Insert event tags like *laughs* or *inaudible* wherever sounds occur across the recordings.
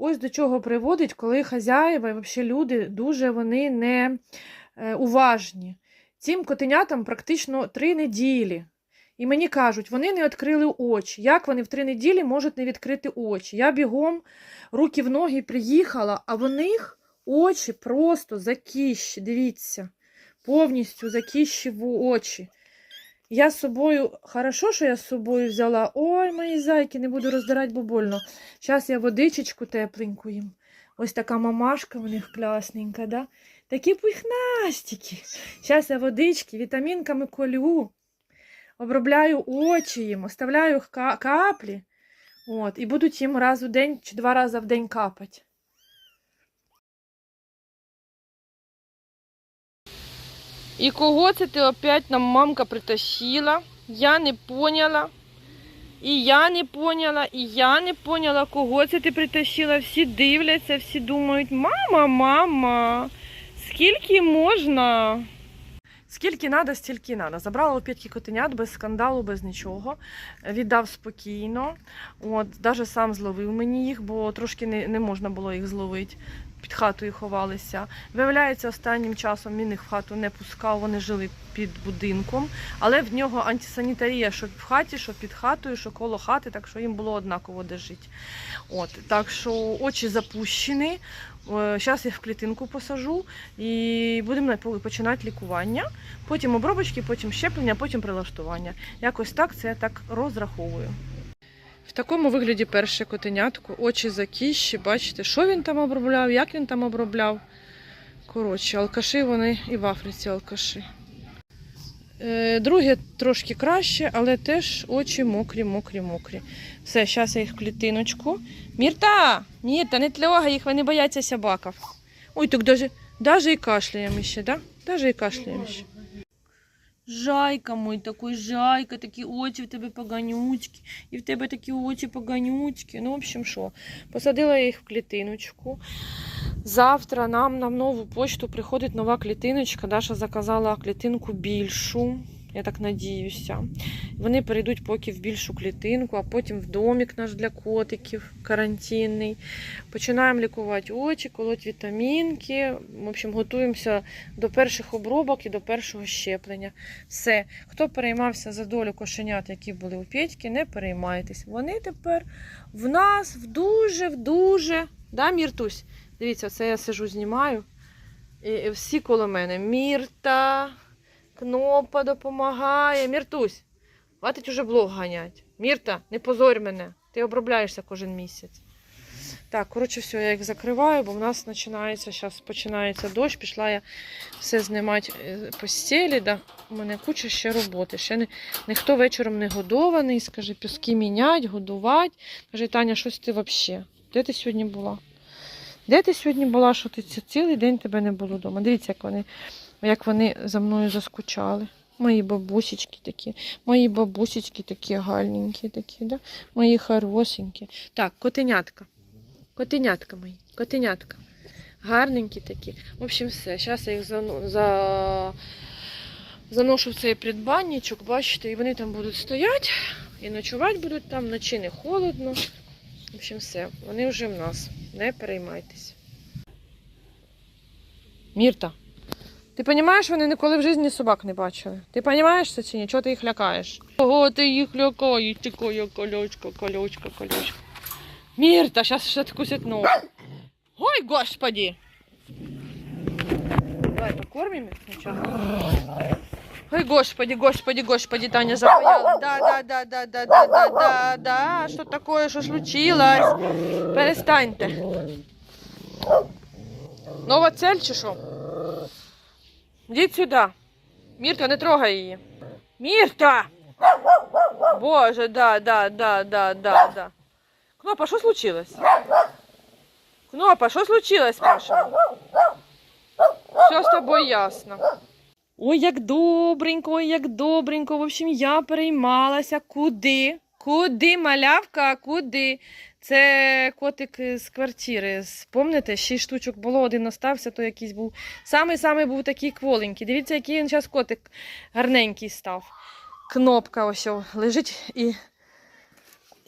ось до чого приводить, коли хазяїва і взагалі люди дуже вони не е, уважні. Цим котенятам практично три неділі. І мені кажуть, вони не відкрили очі. Як вони в три неділі можуть не відкрити очі? Я бігом руки в ноги приїхала, а в них очі просто закіщі. Дивіться, повністю закіщі в очі. Я з собою, хорошо, що я з собою взяла. Ой, мої зайки, не буду роздирати, бо больно. Зараз я водичечку тепленьку їм. Ось така мамашка в них клясненька, да? Такі пухнастики. Зараз я водички, вітамінками колю, обробляю очі їм, оставляю ка- каплі. От, і будуть їм раз у день чи два рази в день капати. І кого це ти опять нам мамка притащила? Я не поняла. І я не поняла, і я не поняла, кого це ти притащила. Всі дивляться, всі думають, мама, мама, скільки можна? Скільки треба, стільки треба. Забрала у п'ятки котенят без скандалу, без нічого. Віддав спокійно. От, навіть сам зловив мені їх, бо трошки не, не можна було їх зловити. Під хатою ховалися. Виявляється, останнім часом він їх в хату не пускав, вони жили під будинком, але в нього антисанітарія, що в хаті, що під хатою, що коло хати, так що їм було однаково де жити. От, так що очі запущені. Зараз їх в клітинку посажу і будемо починати лікування. Потім обробочки, потім щеплення, потім прилаштування. Якось так це я так розраховую. В такому вигляді перше котенятко, очі закіщі, бачите, що він там обробляв, як він там обробляв. Коротше, алкаші вони і в Африці алкаші. Е, друге трошки краще, але теж очі мокрі, мокрі, мокрі. Все, зараз я їх в клітиночку. Мірта! Мірта, не тлягай їх, вони бояться собаків. Ой, так даже і кашляємо ще, да? Даже і кашляємо ще. Жайка мой такой, жайка, такі очі в тебе поганючки, і в тебе такі очі поганючки. Ну, в общем, що, посадила я їх в клітиночку. Завтра нам на нову почту приходить нова клітиночка. Даша заказала клітинку більшу. Я так надіюся. Вони перейдуть поки в більшу клітинку, а потім в домик наш для котиків карантинний. Починаємо лікувати очі, колоть вітамінки. В общем, готуємося до перших обробок і до першого щеплення. Все. Хто переймався за долю кошенят, які були у Петьки, не переймайтесь. Вони тепер в нас в дуже, в дуже. Да, Міртусь? Дивіться, це я сижу, знімаю. І всі коло мене. Мірта, Кнопа допомагає. Міртусь, хватить уже блог ганять. Мірта, не позорь мене. Ти обробляєшся кожен місяць. Так, коротше, все, я їх закриваю, бо в нас починається, зараз починається дощ, пішла я все знімати е, постелі. Да. У мене куча ще роботи. Ще не, ніхто вечором не годований. Скаже, піски мінять, годувати. Каже, Таня, щось ти взагалі? Де ти сьогодні була? Де ти сьогодні була, що ти цілий день тебе не було вдома? Дивіться, як вони, як вони за мною заскучали. Мої бабусечки такі, мої бабусечки такі гальненькі, такі, да? мої хорошенькі. Так, котенятка. Котенятка мої, котенятка. Гарненькі такі. В общем, все. Зараз я їх за... заношу в цей придбанничок, бачите, і вони там будуть стояти і ночувати будуть там, вночі не холодно. В общем, все. Вони вже в нас. Не переймайтесь. Мірта, ти розумієш, вони ніколи в житті собак не бачили. Ти розумієш це чи ні? Чого ти їх лякаєш? Ого, ти їх лякаєш, ти коя колючка, колючка, колючка. Мірта, зараз ще откусить ногу. Ой, господи! Давай покормим их сначала. Ой, господи, господи, господи, Таня запаяла. Да, да, да, да, да, да, да, да, да. Що такое, що случилось? Перестаньте. Нова цель чи що? Йдіть сюди. Мірта, не трогай її. Мірта! Боже, да, да, да, да, да, да. Кнопа, що случилось? Кнопа, що случилось, спрашиваю? Все з тобою ясно. Ой, як добренько, ой, як добренько. В общем, я переймалася. Куди? Куди, малявка, куди? Це котик з квартири. Помните, шість штучок було, один остався, то якийсь був. Самий-самий був такий кволенький. Дивіться, який він зараз котик гарненький став. Кнопка ось лежить і,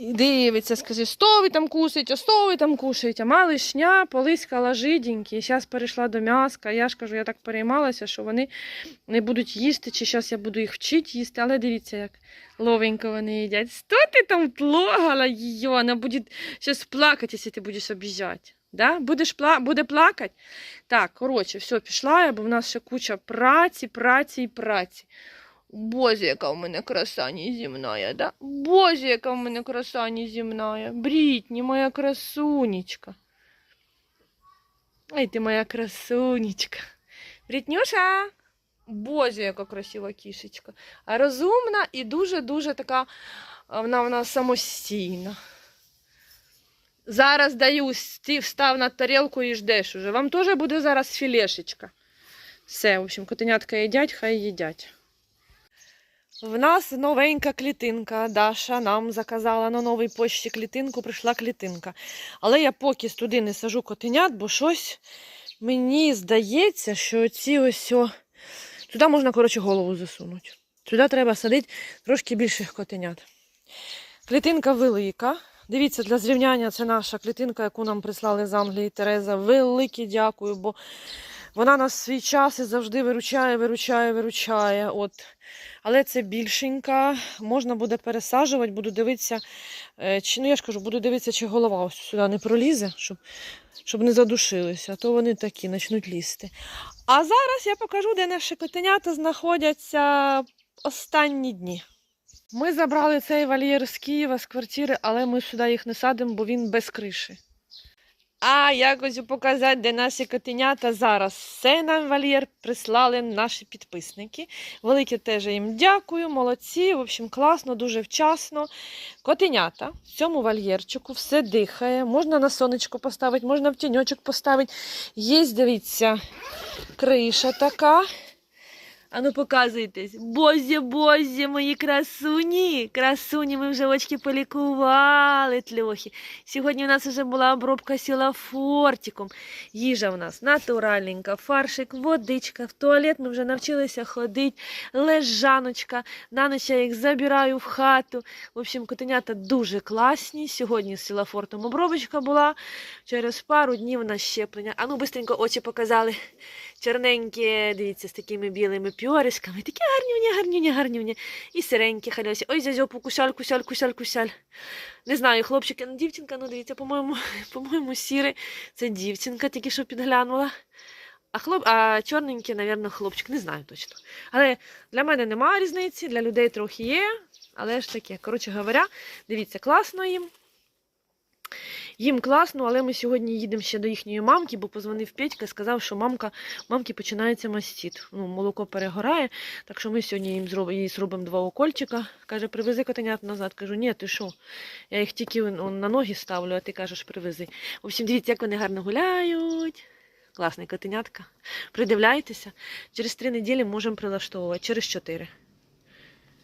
І дивиться, скажи, що ви там кушаєте, що ви там кушаєте? Малишня полискала жиденькі, зараз перейшла до м'яска. Я ж кажу, я так переймалася, що вони не будуть їсти, чи зараз я буду їх вчити їсти, але дивіться, як ловенько вони їдять. Що ти там тлогала її? Вона буде зараз плакати, якщо ти будеш обіжати. Да? Будеш пла... Буде плакати? Так, коротше, все, пішла я, бо в нас ще куча праці, праці і праці. Боже, яка в мене краса неземная, да? Боже, яка в мене краса неземная. Брітні, моя красунечка. Ай, ти моя красунечка. Брітнюша. Боже, яка красива кішечка. Розумна і дуже-дуже така, вона, вона самостійна. Зараз даю, ти встав на тарілку і ждеш уже. Вам теж буде зараз філешечка. Все, в общем, котенятка їдять, хай їдять. В нас новенька клітинка. Даша нам заказала на новій почті клітинку, прийшла клітинка. Але я поки туди не сажу котенят, бо щось мені здається, що ці ось. О... Туди можна, коротше, голову засунути. Туди треба садити трошки більших котенят. Клітинка велика. Дивіться, для зрівняння це наша клітинка, яку нам прислали з Англії Тереза. Велике дякую, бо вона нас свій час і завжди виручає, виручає, виручає. От. Але це більшенька, можна буде пересаджувати, буду дивитися, е, чи, ну я ж кажу, буду дивитися, чи голова ось сюди не пролізе, щоб, щоб не задушилися, а то вони такі почнуть лізти. А зараз я покажу, де наші котенята знаходяться останні дні. Ми забрали цей вольєр з Києва, з квартири, але ми сюди їх не садимо, бо він без криші. А якось показати, де наші котенята зараз. Це нам вольєр прислали наші підписники. Велике теж їм дякую, молодці. В общем, класно, дуже вчасно. Котенята в цьому вольєрчику все дихає. Можна на сонечко поставити, можна в тіньочок поставити. Є, дивіться, криша така. А ну показуйтесь. Бозі, бозі, мої красуні. Красуні, ми вже очки полікували тльохи. Сьогодні у нас вже була обробка сіла фортиком. Їжа в нас натуральненька, фаршик, водичка. В туалет ми вже навчилися ходити, лежаночка. На ніч я їх забираю в хату. В общем, котенята дуже класні. Сьогодні з сілафортом обробочка була. Через пару днів на щеплення. А ну, бистренько очі показали. Чорненькі, дивіться, з такими білими пьорисками. Такі гарнюні, гарнюні, гарнюні. І сиренькі халюсі. Ой, зязьопу, кусяль, кусяль, кусяль, кусяль. Не знаю, хлопчики, ну дівчинка, ну дивіться, по-моєму, *laughs* по-моєму, сіри. Це дівчинка, тільки що підглянула. А хлоп, а чорненький, напевно, хлопчик, не знаю точно. Але для мене немає різниці, для людей трохи є, але ж таке. Коротше говоря, дивіться, класно їм. Їм класно, але ми сьогодні їдемо ще до їхньої мамки, бо позвонив Петька сказав, що мамка, мамки починається мастіт. Ну, молоко перегорає, так що ми сьогодні їм зробимо, їй зробимо два укольчика. Каже, привези котенят назад. Кажу, ні, ти що? Я їх тільки на ноги ставлю, а ти кажеш, привези. В общем, дивіться, як вони гарно гуляють. Класний котенятка. Придивляйтеся. Через три неділі можемо прилаштовувати, через чотири.